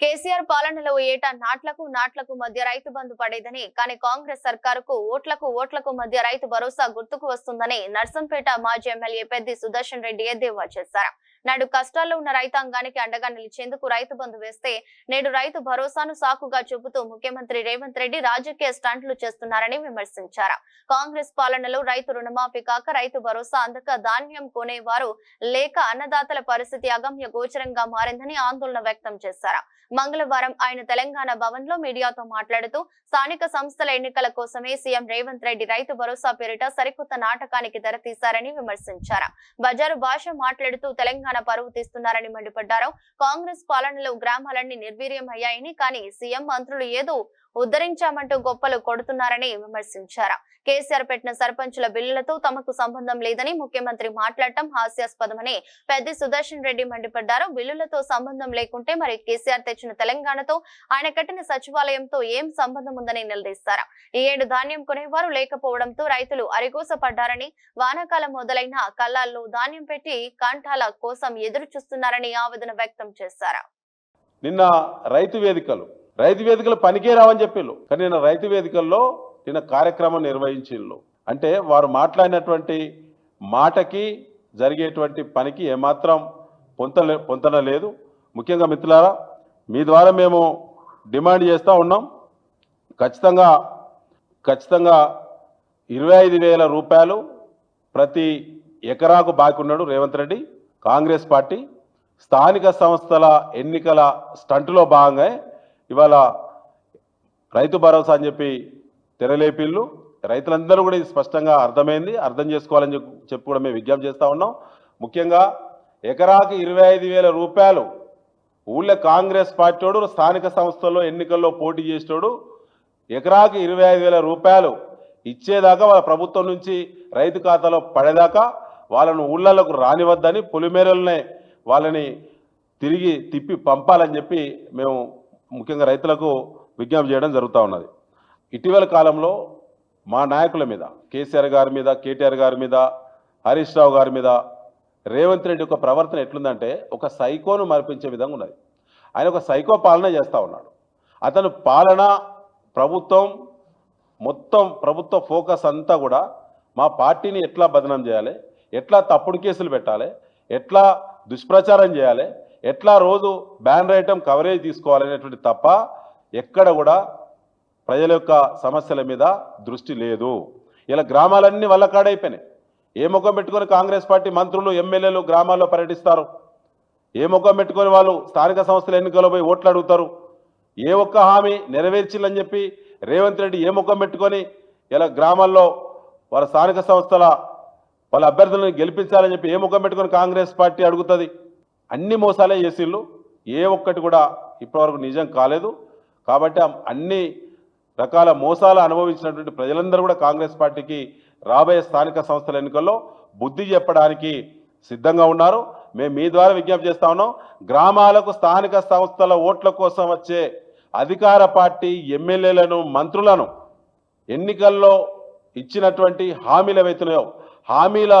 కేసీఆర్ పాలనలో ఏటా నాట్లకు నాట్లకు మధ్య రైతు బంధు పడేదని కానీ కాంగ్రెస్ సర్కారుకు ఓట్లకు ఓట్లకు మధ్య రైతు భరోసా గుర్తుకు వస్తుందని నర్సంపేట మాజీ ఎమ్మెల్యే పెద్ది సుదర్శన్ రెడ్డి ఎద్దేవా చేశారు. నాడు కష్టాల్లో ఉన్న రైతాంగానికి అండగా నిలిచేందుకు రైతు బంధు వేస్తే నేడు రైతు భరోసాను సాకుగా చూపుతూ ముఖ్యమంత్రి రేవంత్ రెడ్డి రాజకీయ స్టంట్లు చేస్తున్నారని విమర్శించారు. కాంగ్రెస్ పాలనలో రైతు రుణమాఫీ కాక రైతు భరోసా అందక ధాన్యం కొనేవారు లేక అన్నదాతల పరిస్థితి అగమ్య గోచరంగా మారిందని ఆందోళన వ్యక్తం చేశారు. మంగళవారం ఆయన తెలంగాణ భవన్లో మీడియాతో మాట్లాడుతూ స్థానిక సంస్థల ఎన్నికల కోసమే సీఎం రేవంత్ రెడ్డి రైతు భరోసా పేరిట సరికొత్త నాటకానికి తెరతీశారని విమర్శించారు. బజారు భాష మాట్లాడుతూ తెలంగాణ పరువు తీస్తున్నారని మండిపడ్డారు. కాంగ్రెస్ పాలనలో గ్రామాలన్నీ నిర్వీర్యం అయ్యాయని కానీ సీఎం మంత్రులు ఏదో ఉద్ధరించామంటూ గొప్పలు కొడుతున్నారని విమర్శించారు. కేసీఆర్ పెట్టిన సర్పంచుల బిల్లులతో తమకు సంబంధం లేదని ముఖ్యమంత్రి మాట్లాడటం హాస్యాస్పదమని పెద్ద సుదర్శన్ రెడ్డి మండిపడ్డారు. బిల్లులతో సంబంధం లేకుంటే మరి కేసీఆర్ తెచ్చిన తెలంగాణతో ఆయన కట్టిన సచివాలయంతో ఏం సంబంధం ఉందని నిలదీశారు. ఈ ఏడు ధాన్యం కొనేవారు లేకపోవడంతో రైతులు అరిగోస పడ్డారని వానాకాలం మొదలైన కళ్ళాల్లో ధాన్యం పెట్టి కాంఠాల కోసం ఎదురు చూస్తున్నారని ఆవేదన వ్యక్తం చేశారు. నిన్న రైతు వేదికలు రైతు వేదికలు పనికే రావని చెప్పిళ్ళు. కానీ నేను రైతు వేదికల్లో నిన్న కార్యక్రమం నిర్వహించిళ్ళు. అంటే వారు మాట్లాడినటువంటి మాటకి జరిగేటువంటి పనికి ఏమాత్రం పొంతలే పొంతన లేదు. ముఖ్యంగా మిత్రులారా మీ ద్వారా మేము డిమాండ్ చేస్తూ ఉన్నాం. ఖచ్చితంగా ఖచ్చితంగా ఇరవై ఐదు వేల రూపాయలు ప్రతి ఎకరాకు బాకీ ఉన్నాడు రేవంత్ రెడ్డి కాంగ్రెస్ పార్టీ. స్థానిక సంస్థల ఎన్నికల స్టంట్లో భాగంగా ఇవాళ రైతు భరోసా అని చెప్పి తెరలేపిళ్ళు. రైతులందరూ కూడా ఇది స్పష్టంగా అర్థమైంది అర్థం చేసుకోవాలని చెప్పి కూడా మేము విజ్ఞప్తి చేస్తూ ఉన్నాం. ముఖ్యంగా ఎకరాకి ఇరవై ఐదు వేల రూపాయలు ఊళ్ళో కాంగ్రెస్ పార్టీోడు స్థానిక సంస్థల్లో ఎన్నికల్లో పోటీ చేసేటోడు ఎకరాకి ఇరవై ఐదు వేల రూపాయలు ఇచ్చేదాకా వాళ్ళ ప్రభుత్వం నుంచి రైతు ఖాతాలో పడేదాకా వాళ్ళను ఊళ్ళలకు రానివద్దని పొలిమేరలనే వాళ్ళని తిరిగి తిప్పి పంపాలని చెప్పి మేము ముఖ్యంగా రైతులకు విజ్ఞప్తి చేయడం జరుగుతూ ఉన్నది. ఇటీవల కాలంలో మా నాయకుల మీద కేసీఆర్ గారి మీద కేటీఆర్ గారి మీద హరీష్ రావు గారి మీద రేవంత్ రెడ్డి యొక్క ప్రవర్తన ఎట్లుందంటే ఒక సైకోను మరిపించే విధంగా ఉన్నది. ఆయన ఒక సైకో పాలన చేస్తూ ఉన్నాడు. అతను పాలన ప్రభుత్వం మొత్తం ప్రభుత్వ ఫోకస్ అంతా కూడా మా పార్టీని ఎట్లా బదనం చేయాలి ఎట్లా తప్పుడు కేసులు పెట్టాలి ఎట్లా దుష్ప్రచారం చేయాలి ఎట్లా రోజు బ్యాన్ రైటం కవరేజ్ తీసుకోవాలనేటువంటి తప్ప ఎక్కడ కూడా ప్రజల యొక్క సమస్యల మీద దృష్టి లేదు. ఇలా గ్రామాలన్నీ వల్లకాడైపోయినాయి. ఏ ముఖం పెట్టుకొని కాంగ్రెస్ పార్టీ మంత్రులు ఎమ్మెల్యేలు గ్రామాల్లో పర్యటిస్తారు? ఏ ముఖం పెట్టుకొని వాళ్ళు స్థానిక సంస్థల ఎన్నికల్లో పోయి ఓట్లు అడుగుతారు? ఏ ఒక్క హామీ నెరవేర్చిల్లని చెప్పి రేవంత్ రెడ్డి ఏ ముఖం పెట్టుకొని ఇలా గ్రామాల్లో వాళ్ళ స్థానిక సంస్థల వాళ్ళ అభ్యర్థులను గెలిపించాలని చెప్పి ఏ ముఖం పెట్టుకొని కాంగ్రెస్ పార్టీ అడుగుతుంది? అన్ని మోసాలే చేసిళ్ళు. ఏ ఒక్కటి కూడా ఇప్పటివరకు నిజం కాలేదు. కాబట్టి అన్ని రకాల మోసాలు అనుభవించినటువంటి ప్రజలందరూ కూడా కాంగ్రెస్ పార్టీకి రాబోయే స్థానిక సంస్థల ఎన్నికల్లో బుద్ధి చెప్పడానికి సిద్ధంగా ఉన్నారు. మేము మీ ద్వారా విజ్ఞప్తి చేస్తా ఉన్నాం. గ్రామాలకు స్థానిక సంస్థల ఓట్ల కోసం వచ్చే అధికార పార్టీ ఎమ్మెల్యేలను మంత్రులను ఎన్నికల్లో ఇచ్చినటువంటి హామీలు ఏవైతున్నాయో హామీల